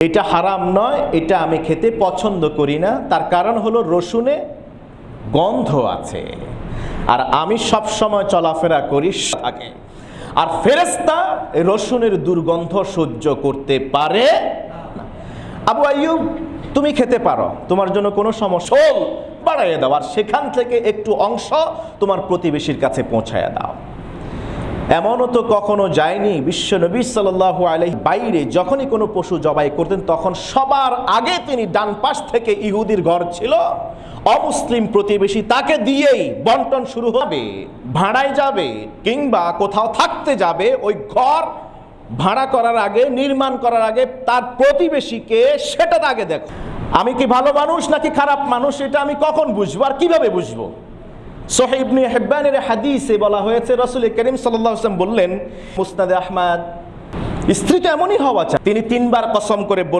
এটা হারাম নয়, এটা আমি খেতে পছন্দ করি না। তার কারণ হলো রসুনে গন্ধ আছে। আর আমি সব সময় চলাফেরা করি থাকে আর ফেরেস্তা রসুনের দুর্গন্ধ সহ্য করতে পারে। আবু আইয়ুব, তুমি খেতে পারো। তোমার জন্য কোনো সমস্যা বাড়াইয়ে দাও। আর সেখান থেকে একটু অংশ তোমার প্রতিবেশীর কাছে পৌঁছায় দাও। এমনও তো কখনো যায়নি বিশ্ব নবী সাল্লাহ আলাই বাইরে। যখনই কোনো পশু জবাই করতেন, তখন সবার আগে তিনি ডান পাশ থেকে ইহুদির ঘর ছিল। অমুসলিম প্রতিবেশী তাকে দিয়েই বন্টন শুরু হবে, ভাড়ায় যাবে কিংবা কোথাও থাকতে যাবে। ওই ঘর ভাড়া করার আগে, নির্মাণ করার আগে তার প্রতিবেশীকে সেটা আগে দেখো। আমি কি ভালো মানুষ নাকি খারাপ মানুষ, এটা আমি কখন বুঝব আর কীভাবে বুঝব? সোহেবনি হেব্বানের হাদিসে বলা হয়েছে, রসুল করিম সাল্লাম বললেন, মুসনাদে আহমাদ, স্ত্রী তো এমনই হওয়া চায় তিনি তিনবার কসম করে